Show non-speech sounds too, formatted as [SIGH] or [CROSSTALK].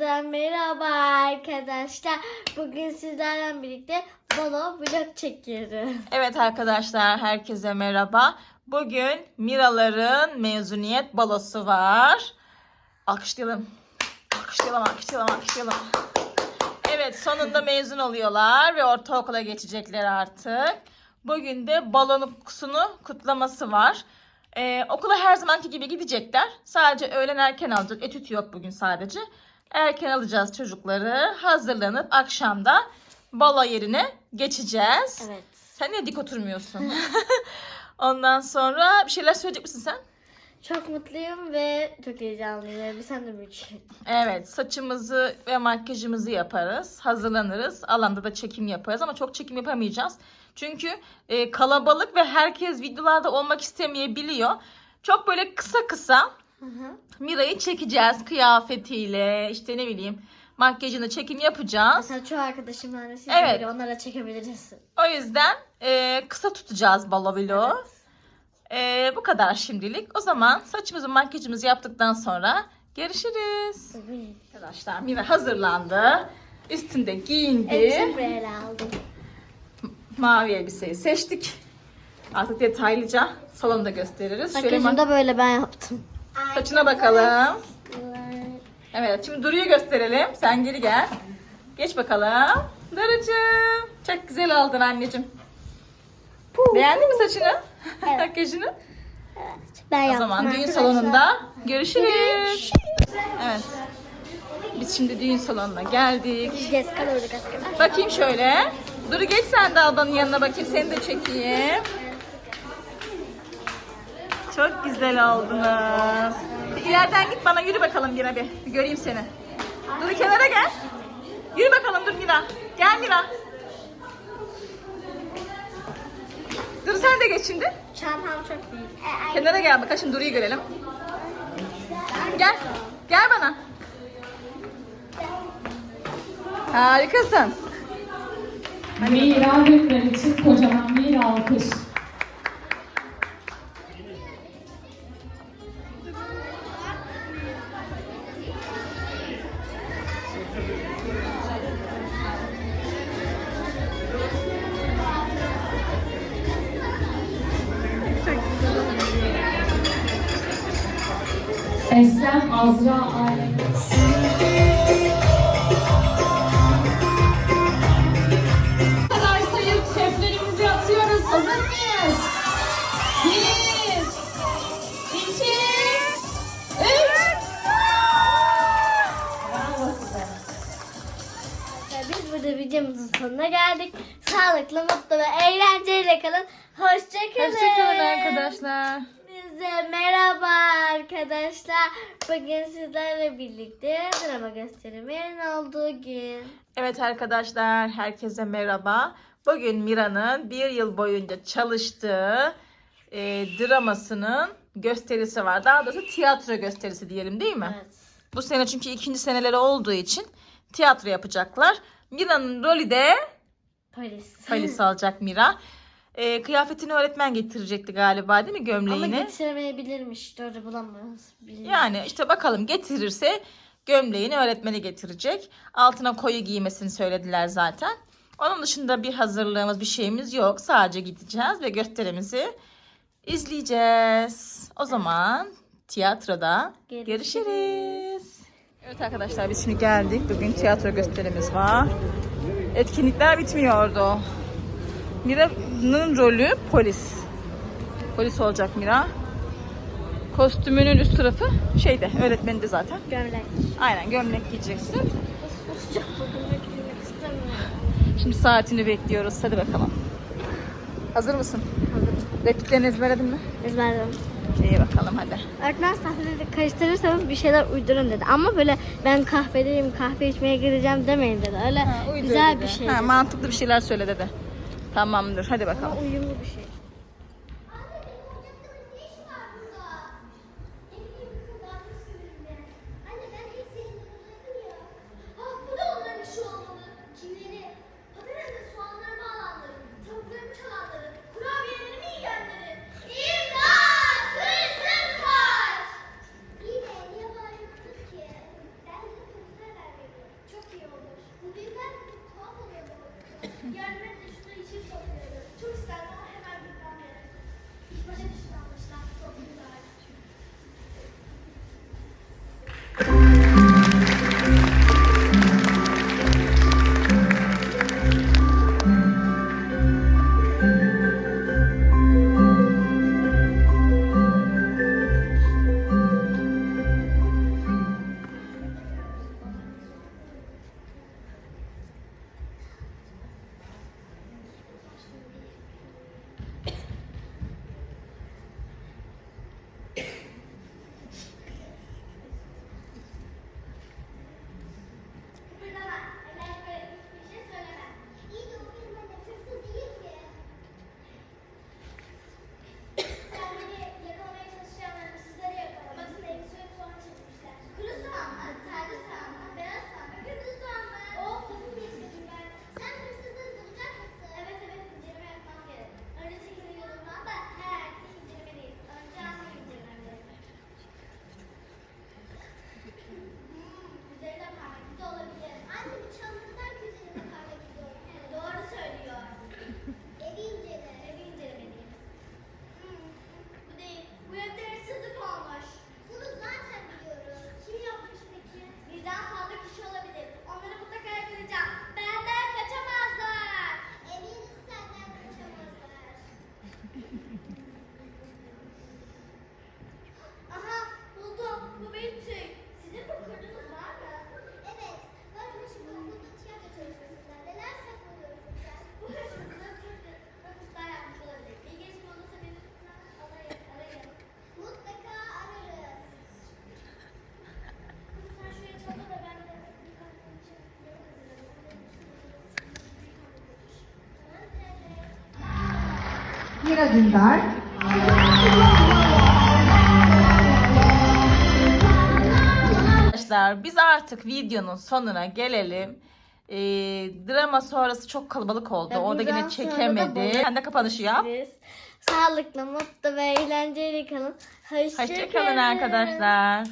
Herkese merhaba arkadaşlar. Bugün sizlerle birlikte balo vlog çekiyoruz. Evet arkadaşlar herkese merhaba. Bugün Miraların mezuniyet balosu var. Alkışlayalım. Alkışlayalım, alkışlayalım, alkışlayalım. Evet sonunda mezun oluyorlar ve ortaokula geçecekler artık. Bugün de balonusunu kutlaması var. Ee, okula her zamanki gibi gidecekler. Sadece öğlen erken alacak. Etüt yok bugün sadece. Erken alacağız çocukları. Hazırlanıp akşamda balo yerine geçeceğiz. Evet. Sen niye dik oturmuyorsun? [LAUGHS] Ondan sonra bir şeyler söyleyecek misin sen? Çok mutluyum ve çok heyecanlıyım. Bir sen de müç. Evet, saçımızı ve makyajımızı yaparız. Hazırlanırız. Alanda da çekim yaparız ama çok çekim yapamayacağız. Çünkü e, kalabalık ve herkes videolarda olmak istemeyebiliyor. Çok böyle kısa kısa Hı hı. Mira'yı çekeceğiz kıyafetiyle, işte ne bileyim makyajını çekim yapacağız. Mesela çoğu arkadaşım var. Siz Evet. evet. onlara çekebiliriz. O yüzden e, kısa tutacağız balo vlogu. E, bu kadar şimdilik. O zaman saçımızı makyajımızı yaptıktan sonra görüşürüz. Tabii. Arkadaşlar Mira hazırlandı. Üstünde giyindi. Böyle aldım. Mavi elbiseyi seçtik. Artık detaylıca salonda gösteririz. Makyajımı ma- da böyle ben yaptım. Saçına bakalım. Evet şimdi Duru'yu gösterelim. Sen geri gel. Geç bakalım. Duru'cum. Çok güzel oldun anneciğim. Beğendin mi saçını? Evet. [LAUGHS] Makyajını? Ben O yaptım zaman düğün arkadaşlar. salonunda görüşürüz. Evet. Biz şimdi düğün salonuna geldik. Bakayım şöyle. Duru geç sen de ablanın yanına bakayım. Seni de çekeyim. Çok güzel oldunuz. Bir ileriden git bana yürü bakalım Mira bir. Bir göreyim seni. Duru kenara gel. Yürü bakalım dur Mira. Gel Mira. Duru sen de geç şimdi. Çantam çok büyük. Kenara gel bakalım şimdi Duru'yu görelim. Gel. Gel bana. Harikasın. Mira Günler için kocaman bir alkış. Eslem Azra kadar sayıp şeflerimizi atıyoruz. Hazır mıyız? Bir, iki, üç. Bravo size. Biz burada videomuzun sonuna geldik. Sağlıklı, mutlu ve eğlenceyle kalın. Hoşçakalın. Hoşçakalın arkadaşlar. Size merhaba arkadaşlar. Bugün sizlerle birlikte drama gösterimin olduğu gün. Evet arkadaşlar, herkese merhaba. Bugün Mira'nın bir yıl boyunca çalıştığı e, dramasının gösterisi var. Daha doğrusu tiyatro gösterisi diyelim değil mi? Evet. Bu sene çünkü ikinci seneleri olduğu için tiyatro yapacaklar. Mira'nın rolü de Polis. Palis alacak [LAUGHS] Mira. E, kıyafetini öğretmen getirecekti galiba değil mi Ama gömleğini? getiremeyebilirmiş. Doğru bulamıyoruz. Bilmiyorum. Yani işte bakalım getirirse gömleğini öğretmeni getirecek. Altına koyu giymesini söylediler zaten. Onun dışında bir hazırlığımız bir şeyimiz yok. Sadece gideceğiz ve gösterimizi izleyeceğiz. O zaman tiyatroda Görüşürüz. görüşürüz. Evet arkadaşlar biz şimdi geldik. Bugün tiyatro gösterimiz var. Etkinlikler bitmiyordu. Mira'nın rolü polis. Polis olacak Mira. Kostümünün üst tarafı şeyde öğretmeninde zaten. Gömlek. Aynen gömlek giyeceksin. Sıcak bugün giymek istemiyorum. Şimdi saatini bekliyoruz. Hadi bakalım. Hazır mısın? Hazırım. Repliklerini ezberledin mi? Ezberledim. İyi bakalım hadi. Öğretmen sahnede karıştırırsanız bir şeyler uydurun dedi. Ama böyle ben kahvedeyim, kahve içmeye gideceğim demeyin dedi. Öyle Ha, güzel dedi. bir şey. Ha, mantıklı bir şeyler söyle dedi. Tamamdır. Hadi Ama bakalım. uyumlu bir şey. Mira Dündar. Arkadaşlar biz artık videonun sonuna gelelim. Ee, drama sonrası çok kalabalık oldu. Ya Orada yine çekemedik. Sen de kapanışı yap. Sağlıklı, mutlu ve eğlenceli kalın. Hoşçakalın Hoşça arkadaşlar.